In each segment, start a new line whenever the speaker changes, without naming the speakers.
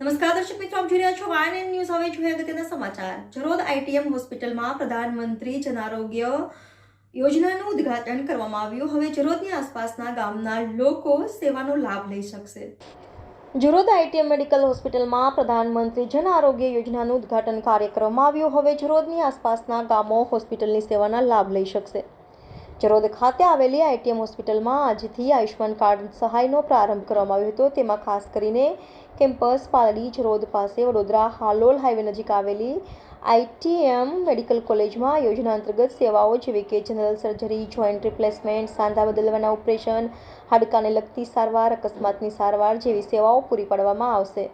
નમસ્કાર, દર્શક મિત્રો, આપ જોઈ રહ્યા છો વાયન ન્યૂઝ હવે જોઈએ અગત્યના સમાચાર. જરોદ આઈટીએમ હોસ્પિટલમાં પ્રધાનમંત્રી જન આરોગ્ય યોજનાનું ઉદ્ઘાટન કરવામાં આવ્યું. હવે જરોદની આસપાસના ગામના લોકો સેવાનો લાભ લઈ શકશે. જરોદ આઈટીએમ મેડિકલ હોસ્પિટલમાં પ્રધાનમંત્રી જન આરોગ્ય યોજનાનું ઉદ્ઘાટન કાર્યક્રમમાં આવ્યું. હવે જરોદની આસપાસના ગામો હોસ્પિટલની સેવાના લાભ લઈ શકશે. જરોદ ખાતે આવેલી આઈટીએમ હોસ્પિટલમાં આજથી આયુષ્માન કાર્ડ સહાયનો પ્રારંભ કરવામાં આવ્યો હતો. તેમાં ખાસ કરીને કેમ્પસ, પાલડી, ચરોદ પાસે વડોદરા, હાલોલ હાઈવે નજીક આવેલી આઈટીએમ મેડિકલ કોલેજમાં યોજના અંતર્ગત સેવાઓ જેવી કે જનરલ સર્જરી, જોઈન્ટ રિપ્લેસમેન્ટ, સાંધા બદલવાના ઓપરેશન, હાડકાને લગતી સારવાર, અકસ્માતની સારવાર જેવી સેવાઓ પૂરી પાડવામાં આવશે.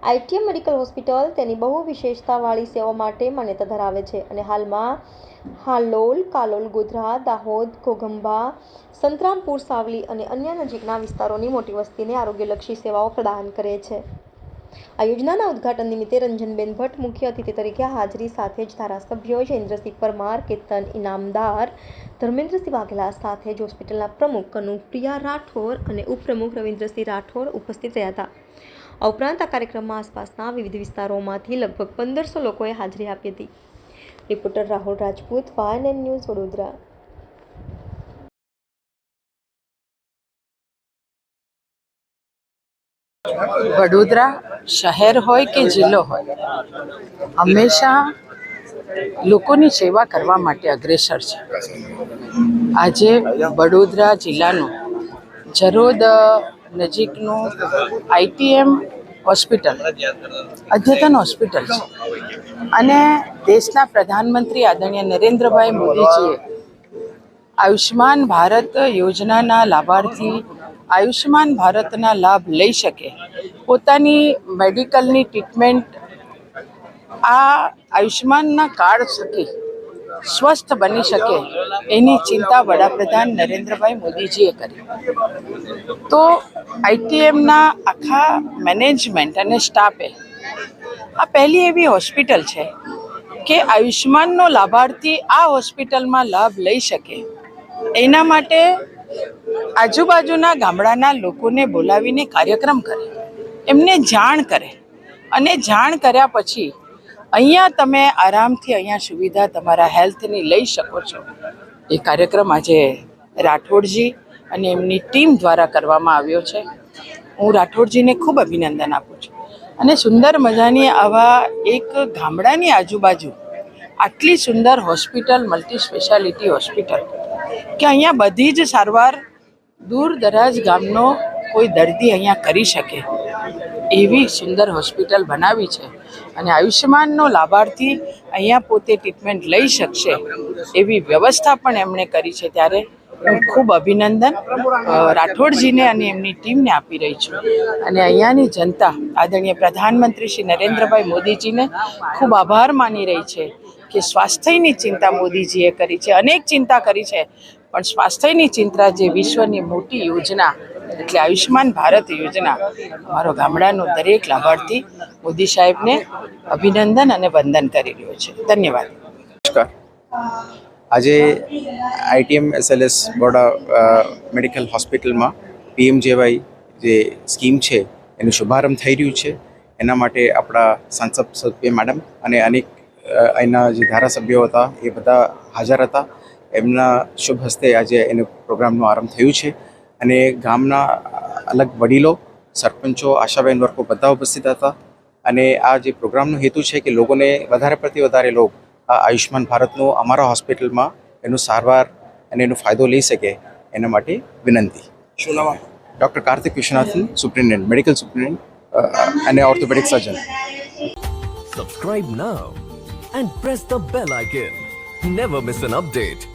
આઈટીએમ મેડિકલ હોસ્પિટલ તેની બહુ વિશેષતાવાળી સેવા માટે માન્યતા ધરાવે છે અને હાલમાં હાલોલ, કાલોલ ગોધરા દાહોદ, ઘોઘંબા, સંતરામપુર, સાવલી અને અન્ય નજીકના વિસ્તારોની મોટી વસ્તીને આરોગ્યલક્ષી સેવાઓ પ્રદાન કરે છે. આ યોજનાના ઉદ્ઘાટન નિમિત્તે રંજનબેન ભટ્ટ મુખ્ય અતિથિ તરીકે હાજરી સાથે જ ધારાસભ્યો જયેન્દ્રસિંહ પરમાર, કેતન ઇનામદાર, ધર્મેન્દ્રસિંહ વાઘેલા સાથે જ હોસ્પિટલના પ્રમુખ કનુપ્રિયા રાઠોડ અને ઉપપ્રમુખ રવિન્દ્રસિંહ રાઠોડ ઉપસ્થિત રહ્યા હતા. આ ઉપરાંત આ કાર્યક્રમમાં આસપાસના વિવિધ વિસ્તારોમાંથી લગભગ પંદરસો લોકોએ હાજરી આપી હતી. રિપોર્ટર રાહુલ રાજપૂત, વાયન એન્ડ ન્યૂઝ વડોદરા.
વડોદરા શહેર હોય કે જિલ્લો હોય, હંમેશા લોકોની સેવા કરવા માટે અગ્રેસર છે. આજે વડોદરા જિલ્લાનું જરોદ નજીકનું આઈટીએમ હોસ્પિટલ, અદ્યતન હોસ્પિટલ છે. અને દેશના પ્રધાનમંત્રી આદરણીય નરેન્દ્રભાઈ મોદીજીએ આયુષ્માન ભારત યોજનાના લાભાર્થી આયુષ્માન ભારતના લાભ લઈ શકે. પોતાની મેડિકલની ટ્રીટમેન્ટ આ આયુષ્માનના કાર્ડ થકી સ્વસ્થ બની શકે એની ચિંતા વડાપ્રધાન નરેન્દ્રભાઈ મોદીજીએ કરી. તો આઈટીએમના આખા મેનેજમેન્ટ અને સ્ટાફે આ પહેલી એવી હોસ્પિટલ છે કે આયુષ્માનનો લાભાર્થી આ હોસ્પિટલમાં લાભ લઈ શકે. એના માટે આજુબાજુના ગામડાના લોકોને બોલાવીને કાર્યક્રમ કરે. એમને જાણ કરે. અને જાણ કર્યા પછી અહીંયા તમે આરામથી અહીંયા સુવિધા તમારા હેલ્થની લઈ શકો છો. એ કાર્યક્રમ આજે રાઠોડજી અને એમની ટીમ દ્વારા કરવામાં આવ્યો છે. હું રાઠોડજીને ખૂબ અભિનંદન આપું છું. અને સુંદર મજાની આવા એક ગામડાની આજુબાજુ આટલી સુંદર હોસ્પિટલ મલ્ટી સ્પેશિયાલિટી હોસ્પિટલ, કે અહીંયા બધી જ સારવાર દૂર દરાજ ગામનો કોઈ દર્દી અહીંયા કરી શકે. એવી સુંદર હોસ્પિટલ બનાવી છે અને આયુષ્યમાનનો લાભાર્થી અહીંયા પોતે ટ્રીટમેન્ટ લઈ શકશે એવી વ્યવસ્થા પણ એમણે કરી છે. ત્યારે હું ખૂબ અભિનંદન રાઠોડજીને અને એમની ટીમને આપી રહી છું. અને અહીંયાની જનતા, આદરણીય પ્રધાનમંત્રી શ્રી નરેન્દ્રભાઈ મોદીજીને ખૂબ આભાર માની રહી છે કે સ્વાસ્થ્યની ચિંતા મોદીજીએ કરી છે. અનેક ચિંતા કરી છે, પણ સ્વાસ્થ્યની ચિંતા જે વિશ્વની મોટી યોજના એટલે આયુષ્યમાન ભારત યોજના અમારો ગામડાનો દરેક લાભાર્થી મોદી સાહેબને અભિનંદન અને વંદન કરી રહ્યો છે. ધન્યવાદ.
નમસ્કાર. આજે આઈટીએમ, એસએલએસ, બોડા મેડિકલ હોસ્પિટલમાં પીએમજેવાય જે સ્કીમ છે, એનું શુભારંભ થઈ રહ્યું છે. એના માટે આપણા સાંસદ સભ્ય મેડમ અને અનેક એના જે ધારાસભ્યો હતા, એ બધા હાજર હતા. એમના શુભ હસ્તે આજે એનું પ્રોગ્રામનો આરંભ થયું છે. અને ગામના અલગ વડીલો સરપંચો આશાબેન વર્કો બધા ઉપસ્થિત હતા. અને આ જે પ્રોગ્રામનો હેતુ છે કે લોકોને વધારે પડતી વધારે લોકો આ આયુષ્માન ભારતનું અમારા હોસ્પિટલમાં એનું સારવાર અને એનો ફાયદો લઈ શકે એના માટે વિનંતી. શું નામ doctor Kartik Vishwanathan superintendent medical superintendent અને orthopaedic surgeon.
Subscribe now and press the bell icon never miss an update.